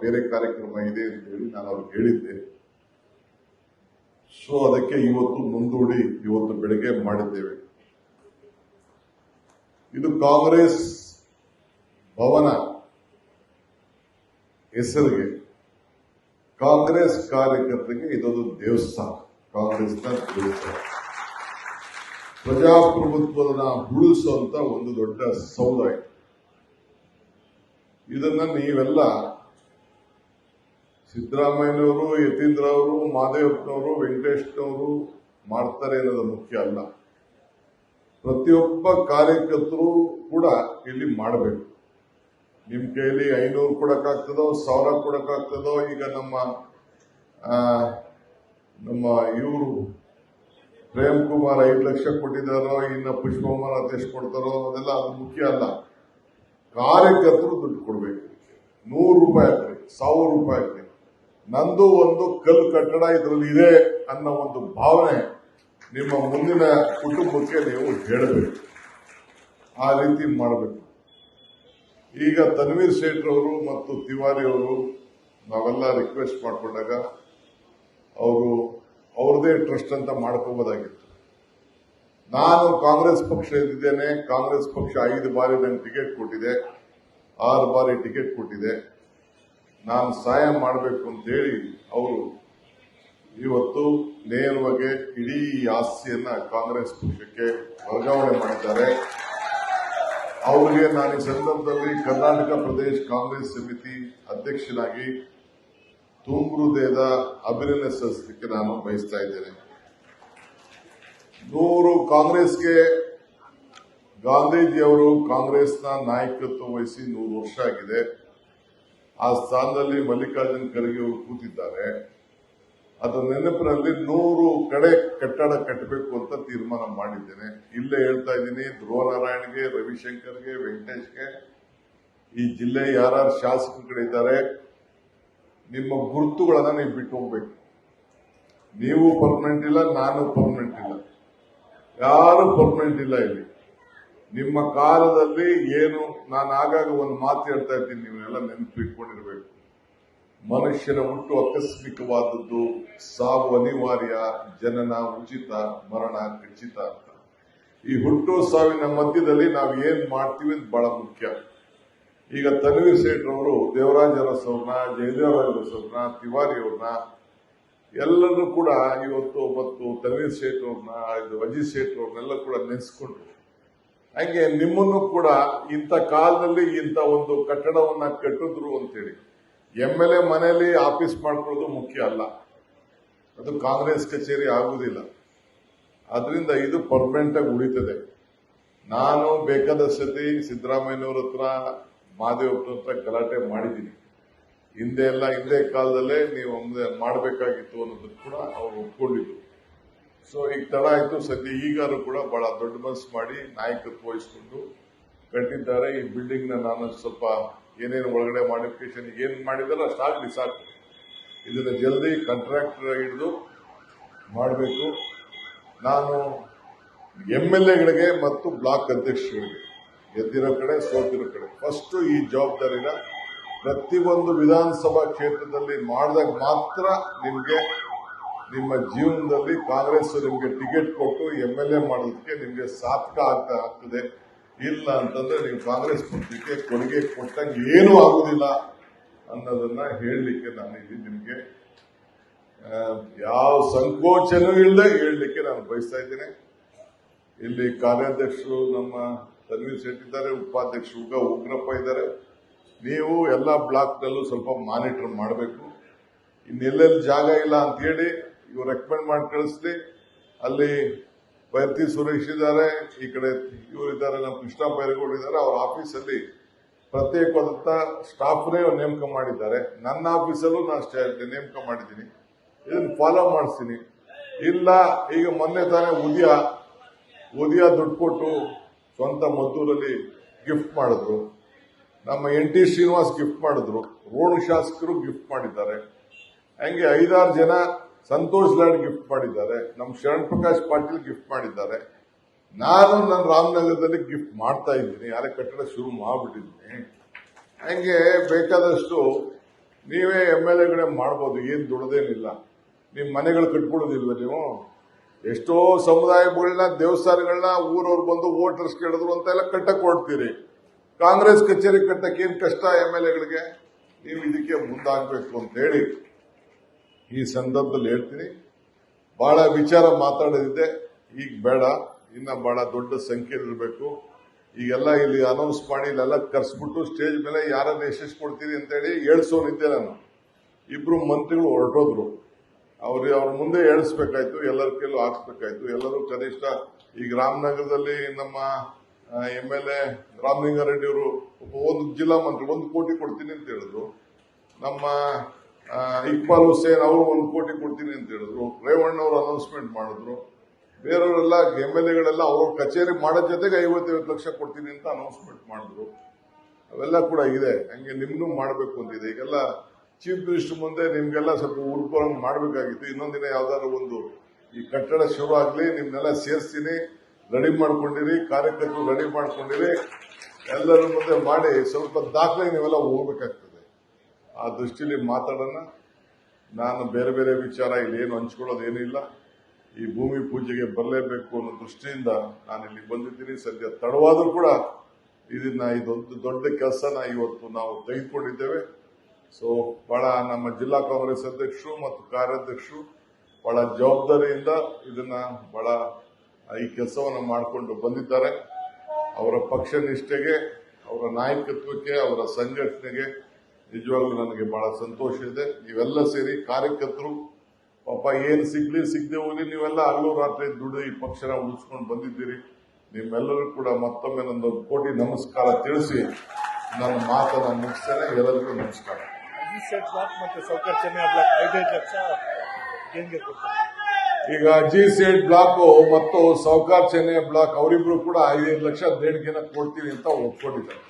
ಬೇರೆ ಕಾರ್ಯಕ್ರಮ ಇದೆ ಅಂತ ಹೇಳಿ ನಾನು ಅವ್ರಿಗೆ ಹೇಳಿದ್ದೆ ಸೊ ಅದಕ್ಕೆ ಇವತ್ತು ಮುಂದೂಡಿ ಇವತ್ತು ಬೆಳಗ್ಗೆ ಮಾಡಿದ್ದೇವೆ ಇದು ಕಾಂಗ್ರೆಸ್ ಭವನ ಹೆಸರಿಗೆ ಕಾಂಗ್ರೆಸ್ ಕಾರ್ಯಕರ್ತರಿಗೆ ಇದೊಂದು ದೇವಸ್ಥಾನ ಕಾಂಗ್ರೆಸ್ನ ದೇವಸ್ಥಾನ ಪ್ರಜಾಪ್ರಭುತ್ವದ ಉಳಿಸುವಂತ ಒಂದು ದೊಡ್ಡ ಇದು ಇದನ್ನ ನೀವೆಲ್ಲ ಸಿದ್ದರಾಮಯ್ಯನವರು ಯತೀಂದ್ರ ಅವರು ಮಾದೇವಪ್ಪನವರು ವೆಂಕಟೇಶ್ನವರು ಮಾಡ್ತಾರೆ ಅನ್ನೋದು ಮುಖ್ಯ ಅಲ್ಲ. ಪ್ರತಿಯೊಬ್ಬ ಕಾರ್ಯಕರ್ತರು ಕೂಡ ಇಲ್ಲಿ ಮಾಡಬೇಕು. ನಿಮ್ ಕೈಯಲ್ಲಿ ಐನೂರು ಕೊಡಕ್ಕಾಗ್ತದೋ ಸಾವಿರ ಕೊಡಕ್ಕಾಗ್ತದೋ ಈಗ ನಮ್ಮ ನಮ್ಮ ಇವರು ಪ್ರೇಮ್ ಕುಮಾರ್ ಐದು ಲಕ್ಷ ಕೊಟ್ಟಿದ್ದಾರೋ, ಇನ್ನ ಪುಷ್ಪಕುಮಾರ್ ಅದೆಷ್ಟು ಕೊಡ್ತಾರೋ ಅದೆಲ್ಲ ಅದು ಮುಖ್ಯ ಅಲ್ಲ. ಕಾರ್ಯಕರ್ತರು ದುಡ್ಡು ಕೊಡ್ಬೇಕು. ನೂರು ರೂಪಾಯಿ ಹಾಕ್ರಿ ಸಾವಿರ ರೂಪಾಯಿ ಹಾಕ್ರಿ ನಂದು ಒಂದು ಕಲ್ಲು ಕಟ್ಟಡ ಇದರಲ್ಲಿ ಇದೆ ಅನ್ನೋ ಒಂದು ಭಾವನೆ ನಿಮ್ಮ ಮುಂದಿನ ಕುಟುಂಬಕ್ಕೆ ನೀವು ಹೇಳಬೇಕು. ಆ ರೀತಿ ಮಾಡಬೇಕು. ಈಗ ತನ್ವೀರ್ ಸೇಠ್ ಅವರು ಮತ್ತು ತಿವಾರಿ ಅವರು ನಾವೆಲ್ಲ ರಿಕ್ವೆಸ್ಟ್ ಮಾಡಿಕೊಂಡಾಗ ಅವರು ಅವ್ರದೇ ಟ್ರಸ್ಟ್ ಅಂತ ಮಾಡ್ಕೋಬೋದಾಗಿತ್ತು. ನಾನು ಕಾಂಗ್ರೆಸ್ ಪಕ್ಷ ಇದ್ದಿದ್ದೇನೆ, ಕಾಂಗ್ರೆಸ್ ಪಕ್ಷ ಐದು ಬಾರಿ ನನಗೆ ಟಿಕೆಟ್ ಕೊಟ್ಟಿದೆ, ಆರು ಬಾರಿ ಟಿಕೆಟ್ ಕೊಟ್ಟಿದೆ. ನಾನು ಸಹಾಯ ಮಾಡಬೇಕು ಅಂತ ಹೇಳಿ ಅವರು ಇವತ್ತು ನೇರವಾಗಿ ಇಡೀ ಆಸ್ತಿಯನ್ನ ಕಾಂಗ್ರೆಸ್ ಪಕ್ಷಕ್ಕೆ ವರ್ಗಾವಣೆ ಮಾಡಿದ್ದಾರೆ. ಅವರಿಗೆ ನಾನು ಈ ಸಂದರ್ಭದಲ್ಲಿ ಕರ್ನಾಟಕ ಪ್ರದೇಶ ಕಾಂಗ್ರೆಸ್ ಸಮಿತಿ ಅಧ್ಯಕ್ಷನಾಗಿ ದೇಹದ ಅಭಿನಂದನೆ ಸಲ್ಲಿಸಲಿಕ್ಕೆ ನಾನು ಬಯಸ್ತಾ ಇದ್ದೇನೆ. ನೂರು ಕಾಂಗ್ರೆಸ್ಗೆ ಗಾಂಧೀಜಿಯವರು ಕಾಂಗ್ರೆಸ್ನ ನಾಯಕತ್ವ ವಹಿಸಿ ನೂರು ವರ್ಷ ಆಗಿದೆ. ಆ ಸ್ಥಾನದಲ್ಲಿ ಮಲ್ಲಿಕಾರ್ಜುನ್ ಖರ್ಗೆ ಅವರು ಕೂತಿದ್ದಾರೆ. ಅದು ನೆನಪಿನಲ್ಲಿ ನೂರು ಕಡೆ ಕಟ್ಟಡ ಕಟ್ಟಬೇಕು ಅಂತ ತೀರ್ಮಾನ ಮಾಡಿದ್ದೇನೆ. ಇಲ್ಲೇ ಹೇಳ್ತಾ ಇದ್ದೀನಿ, ಧ್ರುವನಾರಾಯಣ್ಗೆ, ರವಿಶಂಕರ್ಗೆ, ವೆಂಕಟೇಶ್ಗೆ. ಈ ಜಿಲ್ಲೆ ಯಾರ್ಯಾರು ಶಾಸಕರುಗಳಿದ್ದಾರೆ ನಿಮ್ಮ ಗುರುತುಗಳನ್ನ ನೀವು ಬಿಟ್ಟು ಹೋಗ್ಬೇಕು. ನೀವು ಪರ್ಮನೆಂಟ್ ಇಲ್ಲ, ನಾನು ಪರ್ಮನೆಂಟ್ ಇಲ್ಲ. ಯಾರು ಪರ್ಮನೆಂಟ್ ಇಲ್ಲ ಇಲ್ಲಿ. ನಿಮ್ಮ ಕಾಲದಲ್ಲಿ ಏನು ನಾನು ಆಗಾಗ ಒಂದು ಮಾತು ಹೇಳ್ತಾ ಇರ್ತೀನಿ, ನೀವೆಲ್ಲ ನೆನಪಿಟ್ಕೊಂಡಿರ್ಬೇಕು. ಮನುಷ್ಯನ ಹುಟ್ಟು ಆಕಸ್ಮಿಕವಾದದ್ದು, ಸಾವು ಅನಿವಾರ್ಯ, ಜನನ ಉಚಿತ, ಮರಣ ಖಚಿತ ಅಂತ. ಈ ಹುಟ್ಟು ಸಾವಿನ ಮಧ್ಯದಲ್ಲಿ ನಾವು ಏನ್ ಮಾಡ್ತೀವಿ ಅಂತ ಬಹಳ ಮುಖ್ಯ. ಈಗ ತನ್ವೀರ್ ಸೇಠ್ ಅವರು ದೇವರಾಜ ಅರಸ್ ಅವ್ರನ್ನ ಜಯದೇವ ಅರಸ್ ಅವ್ರನ್ನ ತಿವಾರಿ ಅವ್ರನ್ನ, ಎಲ್ಲರೂ ಕೂಡ ಇವತ್ತು ಮತ್ತು ತನ್ವೀರ್ ಸೇಠ್ ಅವ್ರನ್ನ ಅಜಿತ್ ಸೇಠ್ ಅವ್ರನ್ನೆಲ್ಲ ಕೂಡ ನೆನೆಸ್ಕೊಂಡ್ರು. ಹಂಗೆ ನಿಮ್ಮನ್ನು ಕೂಡ ಇಂಥ ಕಾಲದಲ್ಲಿ ಇಂಥ ಒಂದು ಕಟ್ಟಡವನ್ನ ಕಟ್ಟಿದ್ರು ಅಂತೇಳಿ. ಎಂ ಎಲ್ ಎ ಮನೆಯಲ್ಲಿ ಆಫೀಸ್ ಮಾಡ್ಕೊಳ್ಳೋದು ಮುಖ್ಯ ಅಲ್ಲ. ಅದು ಕಾಂಗ್ರೆಸ್ ಕಚೇರಿ ಆಗುವುದಿಲ್ಲ ಅದರಿಂದ ಇದು ಪರ್ಮನೆಂಟ್ ಆಗಿ ಉಳಿತದೆ. ನಾನು ಬೇಕಾದ ಸತಿ ಸಿದ್ದರಾಮಯ್ಯನವ್ರ ಹತ್ರ ಮಾದೇವಪ್ಪನ ಹತ್ರ ಗಲಾಟೆ ಮಾಡಿದ್ದೀನಿ. ಹಿಂದೆ ಎಲ್ಲ ಹಿಂದೆ ಕಾಲದಲ್ಲೇ ನೀವು ಮಾಡಬೇಕಾಗಿತ್ತು ಅನ್ನೋದನ್ನು ಕೂಡ ಅವರು ಒಪ್ಕೊಂಡಿದ್ರು. ಸೊ ಈಗ ತಡ ಆಯ್ತು. ಸದ್ಯ ಈಗಾರು ಕೂಡ ಬಹಳ ದೊಡ್ಡ ಮನಸ್ಸು ಮಾಡಿ ನಾಯಕತ್ವ ವಹಿಸಿಕೊಂಡು ಕಟ್ಟಿದ್ದಾರೆ. ಈ ಬಿಲ್ಡಿಂಗ್ನ ನಾನು ಸ್ವಲ್ಪ ಏನೇನು ಒಳಗಡೆ ಮಾಡಿಫಿಕೇಶನ್ ಏನ್ ಮಾಡಿದಾರೆ ಅಷ್ಟಾಗ್ಲಿ ಸಾಕು. ಇದನ್ನ ಜಲ್ದಿ ಕಾಂಟ್ರಾಕ್ಟರ್ ಹಿಡಿದು ಮಾಡಬೇಕು. ನಾನು ಎಂ ಎಲ್ ಎಗಳಿಗೆ ಮತ್ತು ಬ್ಲಾಕ್ ಅಧ್ಯಕ್ಷರಿಗೆ ಗೆದ್ದಿರೋ ಕಡೆ, ಸೋತಿರೋ ಕಡೆ ಫಸ್ಟ್ ಈ ಜವಾಬ್ದಾರಿನ ಪ್ರತಿಯೊಂದು ವಿಧಾನಸಭಾ ಕ್ಷೇತ್ರದಲ್ಲಿ ಮಾಡಿದಾಗ ಮಾತ್ರ ನಿಮಗೆ ನಿಮ್ಮ ಜೀವನದಲ್ಲಿ ಕಾಂಗ್ರೆಸ್ ನಿಮಗೆ ಟಿಕೆಟ್ ಕೊಟ್ಟು ಎಂ ಎಲ್ ಎ ಮಾಡೋದಕ್ಕೆ ನಿಮಗೆ ಸಾರ್ಥಕ ಆಗ್ತಾ ಆಗ್ತದೆ. ಇಲ್ಲ ಅಂತಂದ್ರೆ ನೀವು ಕಾಂಗ್ರೆಸ್ ಪಕ್ಷಕ್ಕೆ ಕೊಡುಗೆ ಕೊಟ್ಟಂಗೆ ಏನೂ ಆಗುದಿಲ್ಲ ಅನ್ನೋದನ್ನ ಹೇಳಲಿಕ್ಕೆ ನಾನು ಇಲ್ಲಿ ನಿಮಗೆ ಯಾವ ಸಂಕೋಚನೂ ಇಲ್ಲದೆ ಹೇಳಲಿಕ್ಕೆ ನಾನು ಬಯಸ್ತಾ ಇದ್ದೇನೆ. ಇಲ್ಲಿ ಕಾರ್ಯಾಧ್ಯಕ್ಷರು ನಮ್ಮ ತನ್ವೀರ್ ಶೆಟ್ಟಿ ಇದ್ದಾರೆ, ಉಪಾಧ್ಯಕ್ಷರು ಉಗ ಉಗ್ರಪ್ಪ ಇದ್ದಾರೆ. ನೀವು ಎಲ್ಲ ಬ್ಲಾಕ್ನಲ್ಲೂ ಸ್ವಲ್ಪ ಮಾನಿಟರ್ ಮಾಡಬೇಕು. ಇನ್ನೆಲ್ಲೆಲ್ಲಿ ಜಾಗ ಇಲ್ಲ ಅಂತ ಹೇಳಿ ಇವ್ರು ರೆಕಮೆಂಡ್ ಮಾಡಿ ಕಳಿಸ್ಲಿ. ಅಲ್ಲಿ ಬೈರ್ತಿ ಸುರೇಶ್ ಇದ್ದಾರೆ, ಈ ಕಡೆ ಇವರು ಇದ್ದಾರೆ, ನಮ್ಮ ಕೃಷ್ಣ ಬೈರೇಗೌಡ ಇದ್ದಾರೆ, ಅವ್ರ ಆಫೀಸಲ್ಲಿ ಪ್ರತ್ಯೇಕವಾದಂತ ಸ್ಟಾಫ್ನೇ ನೇಮಕ ಮಾಡಿದ್ದಾರೆ. ನನ್ನ ಆಫೀಸಲ್ಲೂ ನಾನು ಅಷ್ಟೇ ನೇಮಕ ಮಾಡಿದ್ದೀನಿ. ಇದನ್ನು ಫಾಲೋ ಮಾಡಿಸ್ತೀನಿ. ಇಲ್ಲ, ಈಗ ಮೊನ್ನೆ ತಾನೇ ಉದಯ ಉದಯ ದುಡ್ಡು ಕೊಟ್ಟು ಸ್ವಂತ ಮದ್ದೂರಲ್ಲಿ ಗಿಫ್ಟ್ ಮಾಡಿದ್ರು. ನಮ್ಮ ಎನ್ ಟಿ ಶ್ರೀನಿವಾಸ್ ಗಿಫ್ಟ್ ಮಾಡಿದ್ರು. ರೋಣ ಶಾಸಕರು ಗಿಫ್ಟ್ ಮಾಡಿದ್ದಾರೆ. ಹಂಗೆ ಐದಾರು ಜನ ಸಂತೋಷ್ ಲಾಡ್ ಗಿಫ್ಟ್ ಮಾಡಿದ್ದಾರೆ ನಮ್ಮ ಶರಣ್ ಪ್ರಕಾಶ್ ಪಾಟೀಲ್ ಗಿಫ್ಟ್ ಮಾಡಿದ್ದಾರೆ. ನಾನು ನನ್ನ ರಾಮನಗರದಲ್ಲಿ ಗಿಫ್ಟ್ ಮಾಡ್ತಾ ಇದ್ದೀನಿ, ಯಾರೇ ಕಟ್ಟಡ ಶುರು ಮಾಡಿಬಿಟ್ಟಿದ್ದೀನಿ. ಹಂಗೆ ಬೇಕಾದಷ್ಟು ನೀವೇ ಎಂ ಎಲ್ ಎಗಳೇ ಮಾಡ್ಬೋದು, ಏನ್ ದುಡ್ದೇನಿಲ್ಲ ನಿಮ್ ಮನೆಗಳು ಕಟ್ಕೊಡೋದಿಲ್ವ ನೀವು? ಎಷ್ಟೋ ಸಮುದಾಯಗಳನ್ನ ದೇವಸ್ಥಾನಗಳನ್ನ ಊರವ್ರು ಬಂದು ವೋಟರ್ಸ್ ಕೇಳಿದ್ರು ಅಂತ ಎಲ್ಲ ಕಟ್ಟಕ್ ಹೊಡ್ತೀರಿ ಕಾಂಗ್ರೆಸ್ ಕಚೇರಿ ಕಟ್ಟಕ್ಕೆ ಏನ್ ಕಷ್ಟ ಎಂ ಎಲ್ ಎಗಳಿಗೆ ನೀವು ಇದಕ್ಕೆ ಮುಂದಾಗಬೇಕು ಅಂತ ಹೇಳಿ. ಈ ಸಂದರ್ಭದಲ್ಲಿ ಹೇಳ್ತೀನಿ. ಬಹಳ ವಿಚಾರ ಮಾತಾಡೋದಿದೆ ಈಗ ಬೇಡ, ಇನ್ನ ಬಹಳ ದೊಡ್ಡ ಸಂಖ್ಯೆ ಇರಬೇಕು. ಈಗೆಲ್ಲ ಇಲ್ಲಿ ಅನೌನ್ಸ್ ಮಾಡಿ ಇಲ್ಲೆಲ್ಲ ಕರ್ಸ್ಬಿಟ್ಟು ಸ್ಟೇಜ್ ಮೇಲೆ ಯಾರನ್ನ ಯಶಸ್ ಕೊಡ್ತೀರಿ ಅಂತೇಳಿ ಹೇಳ್ಸೋನಿದ್ದೆ ನಾನು. ಇಬ್ರು ಮಂತ್ರಿಗಳು ಹೊರಟೋದ್ರು. ಅವ್ರಿ ಅವ್ರ ಮುಂದೆ ಹೇಳಿಸ್ಬೇಕಾಯ್ತು ಎಲ್ಲರ ಕೈಲೂ ಹಾಕ್ಸ್ಬೇಕಾಯ್ತು. ಎಲ್ಲರೂ ಕನಿಷ್ಠ ಈಗ ರಾಮನಗರದಲ್ಲಿ ನಮ್ಮ ಎಂ ಎಲ್ ಎ ರಾಮಲಿಂಗಾರೆಡ್ಡಿ ಅವರು ಒಂದು ಜಿಲ್ಲಾ ಮಂತ್ರಿ, ಒಂದು ಕೋಟಿ ಕೊಡ್ತೀನಿ ಅಂತ ಹೇಳಿದ್ರು. ನಮ್ಮ ಇಕ್ಬಾಲ್ ಹುಸೇನ್ ಅವರು ಒಂದು ಕೋಟಿ ಕೊಡ್ತೀನಿ ಅಂತ ಹೇಳಿದ್ರು. ರೇವಣ್ಣ ಅವರು ಅನೌನ್ಸ್ಮೆಂಟ್ ಮಾಡಿದ್ರು. ಬೇರೆಯವರೆಲ್ಲ ಎಂ ಎಲ್ ಎಗಳೆಲ್ಲ ಅವ್ರ ಕಚೇರಿ ಮಾಡೋ ಜೊತೆಗೆ ಐವತ್ತೈವತ್ತು ಲಕ್ಷ ಕೊಡ್ತೀನಿ ಅಂತ ಅನೌನ್ಸ್ಮೆಂಟ್ ಮಾಡಿದ್ರು. ಅವೆಲ್ಲ ಕೂಡ ಇದೆ. ಹಂಗೆ ನಿಮ್ಗೂ ಮಾಡಬೇಕು ಅಂತಿದೆ. ಈಗೆಲ್ಲ ಚೀಫ್ ಮಿನಿಸ್ಟರ್ ಮುಂದೆ ನಿಮ್ಗೆಲ್ಲ ಸ್ವಲ್ಪ ಉಳ್ಕೊಳಂಗ್ ಮಾಡಬೇಕಾಗಿತ್ತು. ಇನ್ನೊಂದಿನ ಯಾವ್ದಾದ್ರು ಒಂದು ಈ ಕಟ್ಟಡ ಶುರು ಆಗಲಿ, ನಿಮ್ನೆಲ್ಲ ಸೇರಿಸ್ತೀನಿ ರೆಡಿ ಮಾಡ್ಕೊಂಡಿರಿ, ಕಾರ್ಯಕರ್ತರು ರೆಡಿ ಮಾಡ್ಕೊಂಡಿರಿ, ಎಲ್ಲರ ಮುಂದೆ ಮಾಡಿ ಸ್ವಲ್ಪ ದಾಖಲೆ ನೀವೆಲ್ಲ ಹೋಗ್ಬೇಕಾಗ್ತದೆ. ಆ ದೃಷ್ಟಿಯಲ್ಲಿ ಮಾತಾಡೋಣ ನಾನು ಬೇರೆ ಬೇರೆ ವಿಚಾರ ಇಲ್ಲಿ ಏನು ಹಂಚ್ಕೊಳ್ಳೋದೇನಿಲ್ಲ ಈ ಭೂಮಿ ಪೂಜೆಗೆ ಬರಲೇಬೇಕು ಅನ್ನೋ ದೃಷ್ಟಿಯಿಂದ ನಾನು ಇಲ್ಲಿ ಬಂದಿದ್ದೀನಿ. ಸದ್ಯ ತಡವಾದರೂ ಕೂಡ ಇದನ್ನ ಇದೊಂದು ದೊಡ್ಡ ಕೆಲಸನ ಇವತ್ತು ನಾವು ತೆಗೆದುಕೊಂಡಿದ್ದೇವೆ. ಸೊ ಬಹಳ ನಮ್ಮ ಜಿಲ್ಲಾ ಕಾಂಗ್ರೆಸ್ ಅಧ್ಯಕ್ಷರು ಮತ್ತು ಕಾರ್ಯಾಧ್ಯಕ್ಷರು ಬಹಳ ಜವಾಬ್ದಾರಿಯಿಂದ ಇದನ್ನ ಬಹಳ ಈ ಕೆಲಸವನ್ನು ಮಾಡಿಕೊಂಡು ಬಂದಿದ್ದಾರೆ. ಅವರ ಪಕ್ಷ ನಿಷ್ಠೆಗೆ, ಅವರ ನಾಯಕತ್ವಕ್ಕೆ, ಅವರ ಸಂಘಟನೆಗೆ ನಿಜವಾಗ್ಲೂ ನನಗೆ ಬಹಳ ಸಂತೋಷ ಇದೆ. ನೀವೆಲ್ಲ ಸೇರಿ ಕಾರ್ಯಕರ್ತರು ಪಾಪ ಏನು ಸಿಗ್ಲಿ ಸಿಗದೆ ಹೋಗ್ಲಿ ನೀವೆಲ್ಲ ಹಗಲು ರಾತ್ರಿ ದುಡ್ಡು ಈ ಪಕ್ಷನ ಉಳಿಸ್ಕೊಂಡು ಬಂದಿದ್ದೀರಿ. ನಿಮ್ಮೆಲ್ಲರೂ ಕೂಡ ಮತ್ತೊಮ್ಮೆ ನನ್ನ ಕೋಟಿ ನಮಸ್ಕಾರ ತಿಳಿಸಿ ನನ್ನ ಮಾತನ್ನ ಮುಗಿಸ್ತೇನೆ. ಎಲ್ಲರಿಗೂ ನಮಸ್ಕಾರ. ಈಗ ಜಿ ಸೇಡ್ ಬ್ಲಾಕ್ ಮತ್ತು ಸೌಕಾರ್ ಚೆನ್ನೈ ಬ್ಲಾಕ್ ಅವರಿಬ್ರು ಕೂಡ ಐದೈದು ಲಕ್ಷ ದೇಣಿಗೆನ ಕೊಡ್ತೀವಿ ಅಂತ ಒಪ್ಕೊಂಡಿದ್ದಾರೆ.